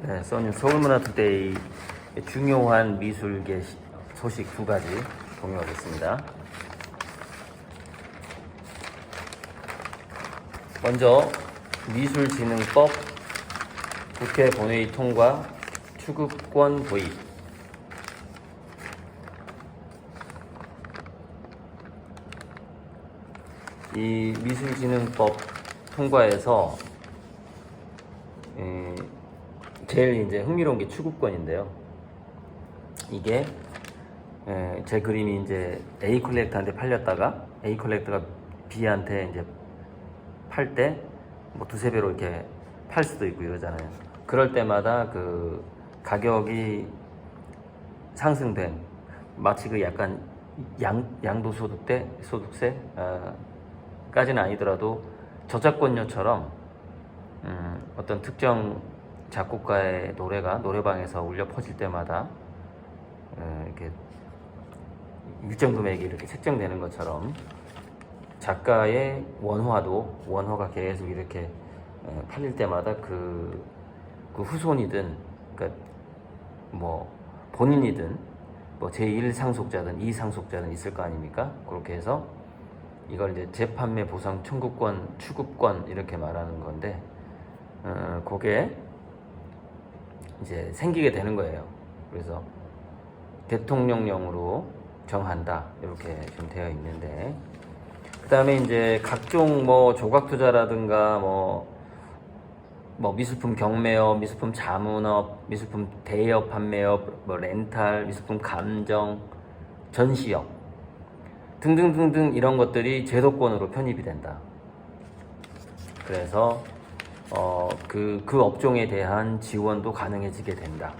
네, 써니 서울문화투데이 중요한 미술계 시- 소식 두 가지 공유하겠습니다. 먼저 미술진흥법 국회 본회의 통과 추구권 도입 이 미술진흥법 통과해서 에, 제일 이제 흥미로운 게 추구권인데요. 이게 에, 제 그림이 이제 A 컬렉터한테 팔렸다가 A 컬렉터가 B한테 이제 팔 때 뭐 두세 배로 이렇게 팔 수도 있고 이러잖아요. 그럴 때마다 그 가격이 상승된 마치 그 약간 양, 양도소득세 소득세 어, 까지는 아니더라도 저작권료처럼 음, 어떤 특정 작곡가의 노래가 노래방에서 울려 퍼질 때마다 어, 이렇게 일정 금액이 이렇게 책정되는 것처럼 작가의 원화도 원화가 계속 이렇게 어, 팔릴 때마다 그, 그 후손이든 그러니까 뭐 본인이든 뭐 제1 상속자든 2 상속자든 있을 거 아닙니까? 그렇게 해서 이걸 이제 재판매 보상 청구권, 추구권 이렇게 말하는 건데, 어, 그게 이제 생기게 되는 거예요. 그래서 대통령령으로 정한다 이렇게 좀 되어 있는데, 그 다음에 이제 각종 뭐 조각 투자라든가 뭐, 뭐 미술품 경매업, 미술품 자문업, 미술품 대여 판매업, 뭐 렌탈, 미술품 감정, 전시업 등등등등 이런 것들이 제도권으로 편입이 된다. 그래서 어, 그, 그 업종에 대한 지원도 가능해지게 된다.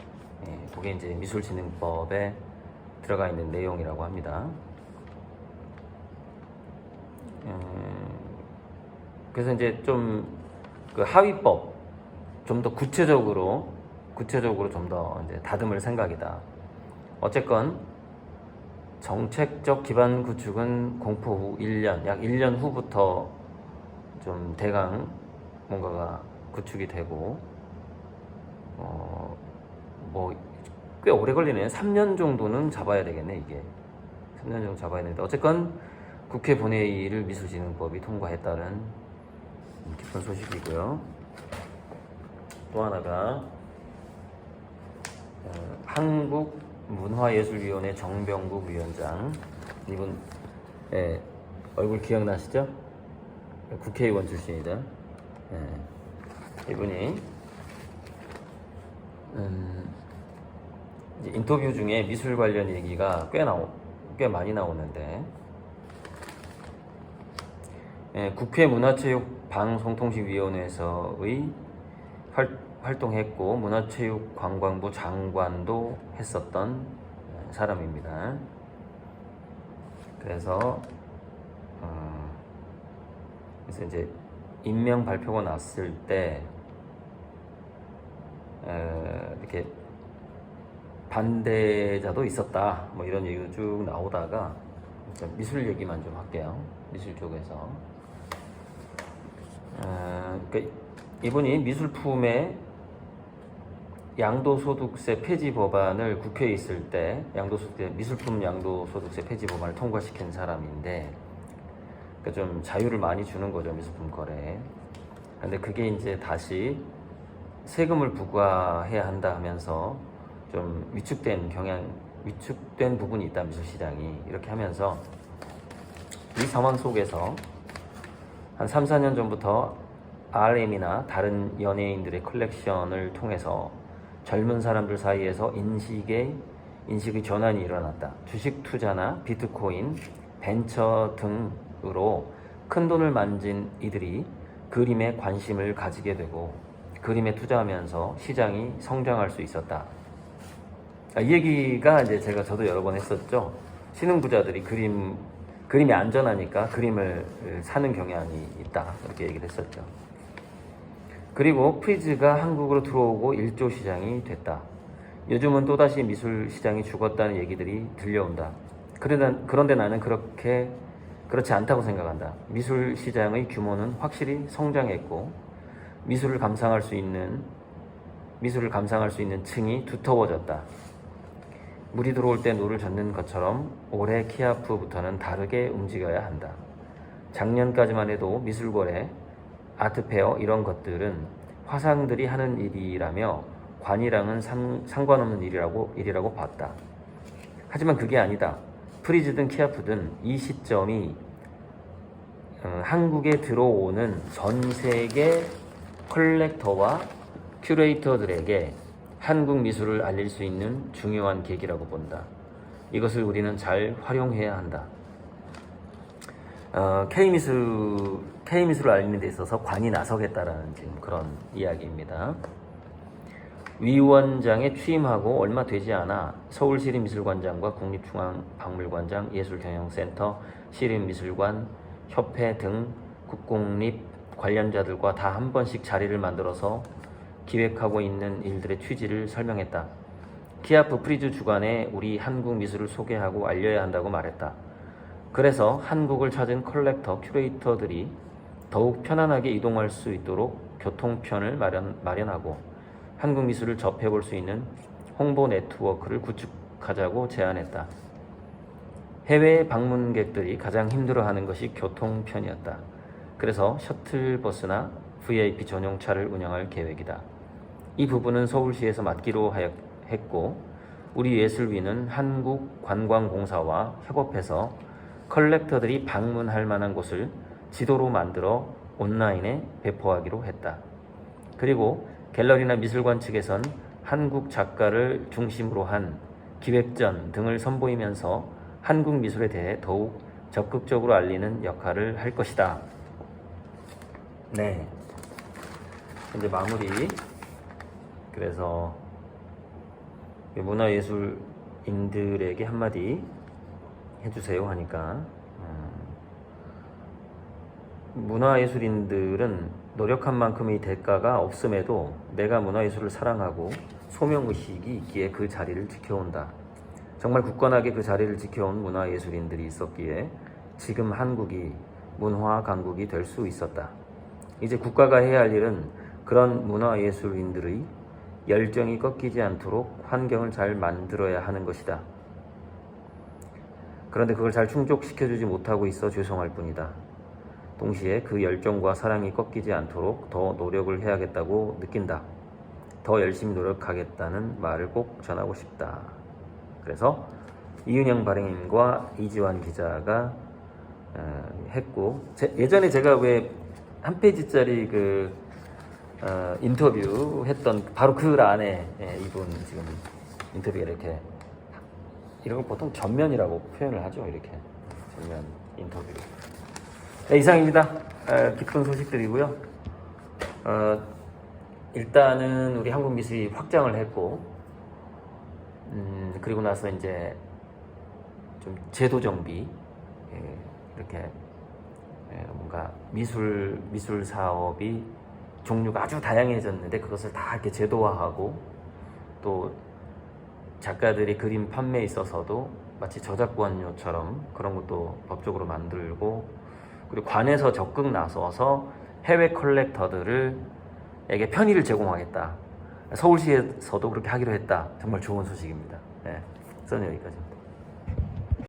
예, 그게 이제 미술진흥법에 들어가 있는 내용이라고 합니다. 음, 그래서 이제 좀 그 하위법 좀 더 구체적으로 구체적으로 좀 더 이제 다듬을 생각이다. 어쨌건 정책적 기반 구축은 공포 후 1년, 약 1년 후부터 좀 대강 뭔가가 구축이 되고, 어, 뭐, 꽤 오래 걸리네요. 3년 정도는 잡아야 되겠네, 이게. 3년 정도 잡아야 되는데. 어쨌건 국회 본회의를 미술진흥법이 통과했다는 기쁜 소식이고요. 또 하나가, 어, 한국 문화예술위원회 정병국 위원장 이분 예, 얼굴 기억나시죠? 국회의원 출신이다. 예, 이분이 음, 인터뷰 중에 미술 관련 얘기가 꽤 나오 꽤 많이 나오는데 예, 국회 문화체육 방송통신위원회에서의 활, 활동했고 문화체육관광부 장관도 했었던 사람입니다. 그래서 어, 그래서 이제 임명 발표가 났을 때 에, 이렇게 반대자도 있었다. 뭐 이런 얘기가 쭉 나오다가 미술 얘기만 좀 할게요. 미술 쪽에서. 어, 그러니까 이분이 미술품의 양도소득세 폐지 법안을 국회에 있을 때 양도소득 미술품 양도소득세 폐지 법안을 통과시킨 사람인데 그러니까 좀 자유를 많이 주는 거죠 미술품 거래에. 근데 그게 이제 다시 세금을 부과해야 한다 하면서 좀 위축된 경향, 위축된 부분이 있다 미술 시장이 이렇게 하면서 이 상황 속에서 한 3, 4년 전부터 RM이나 다른 연예인들의 컬렉션을 통해서 젊은 사람들 사이에서 인식의 인식의 전환이 일어났다. 주식 투자나 비트코인, 벤처 등 으로 큰 돈을 만진 이들이 그림에 관심을 가지게 되고 그림에 투자하면서 시장이 성장할 수 있었다. 아, 이 얘기가 이제 제가 저도 여러 번 했었죠. 신흥 부자들이 그림 그림이 안전하니까 그림을 사는 경향이 있다. 이렇게 얘기를 했었죠. 그리고 프리즈가 한국으로 들어오고 일조 시장이 됐다. 요즘은 또다시 미술 시장이 죽었다는 얘기들이 들려온다. 그런데 나는 그렇게 그렇지 않다고 생각한다. 미술 시장의 규모는 확실히 성장했고 미술을 감상할 수 있는 미술을 감상할 수 있는 층이 두터워졌다. 물이 들어올 때 노를 젓는 것처럼 올해 키아프부터는 다르게 움직여야 한다. 작년까지만 해도 미술거래, 아트페어 이런 것들은 화상들이 하는 일이라며 관이랑은 상, 상관없는 일이라고 일이라고 봤다. 하지만 그게 아니다. 프리즈든 키아프든 이 시점이 어, 한국에 들어오는 전 세계 컬렉터와 큐레이터들에게 한국 미술을 알릴 수 있는 중요한 계기라고 본다. 이것을 우리는 잘 활용해야 한다. 어, K미술, K미술을 알리는 데 있어서 관이 나서겠다라는 지금 그런 이야기입니다. 위원장에 취임하고 얼마 되지 않아 서울시립미술관장과 국립중앙박물관장, 예술경영센터, 시립미술관, 협회 등 국공립 관련자들과 다 한 번씩 자리를 만들어서 기획하고 있는 일들의 취지를 설명했다. 키아프 프리즈 주간에 우리 한국 미술을 소개하고 알려야 한다고 말했다. 그래서 한국을 찾은 컬렉터, 큐레이터들이 더욱 편안하게 이동할 수 있도록 교통편을 마련, 마련하고 한국 미술을 접해볼 수 있는 홍보 네트워크를 구축하자고 제안했다. 해외 방문객들이 가장 힘들어하는 것이 교통편이었다. 그래서 셔틀버스나 VIP 전용차를 운영할 계획이다. 이 부분은 서울시에서 맡기로 했고 우리 예술위는 한국관광공사와 협업해서 컬렉터들이 방문할 만한 곳을 지도로 만들어 온라인에 배포하기로 했다. 그리고 갤러리나 미술관 측에선 한국 작가를 중심으로 한 기획전 등을 선보이면서 한국 미술에 대해 더욱 적극적으로 알리는 역할을 할 것이다. 네. 이제 마무리. 그래서 문화예술인들에게 한마디 해주세요 하니까 음, 문화예술인들은 노력한 만큼의 대가가 없음에도 내가 문화예술을 사랑하고 소명의식이 있기에 그 자리를 지켜온다. 정말 굳건하게 그 자리를 지켜온 문화예술인들이 있었기에 지금 한국이 문화 강국이 될 수 있었다. 이제 국가가 해야 할 일은 그런 문화예술인들의 열정이 꺾이지 않도록 환경을 잘 만들어야 하는 것이다. 그런데 그걸 잘 충족시켜주지 못하고 있어 죄송할 뿐이다. 동시에 그 열정과 사랑이 꺾이지 않도록 더 노력을 해야겠다고 느낀다. 더 열심히 노력하겠다는 말을 꼭 전하고 싶다. 그래서 이윤영 발행인과 이지환 기자가 어, 했고 제- 예전에 제가 왜 한 페이지짜리 그 어, 인터뷰 했던 바로 그 안에 예, 이분 지금 인터뷰가 이렇게 이런 걸 보통 전면이라고 표현을 하죠 이렇게 전면 인터뷰 네, 이상입니다. 어, 기쁜 소식들이고요. 어, 일단은 우리 한국 미술이 확장을 했고 음, 그리고 나서 이제 좀 제도 정비 예, 이렇게 예, 뭔가 미술 미술 사업이 종류가 아주 다양해졌는데 그것을 다 이렇게 제도화하고 또 작가들이 그림 판매에 있어서도 마치 저작권료처럼 그런 것도 법적으로 만들고 그리고 관에서 적극 나서서 해외 컬렉터들을 에게 편의를 제공하겠다. 서울시에서도 그렇게 하기로 했다. 정말 좋은 소식입니다. 네, 저는 여기까지입니다.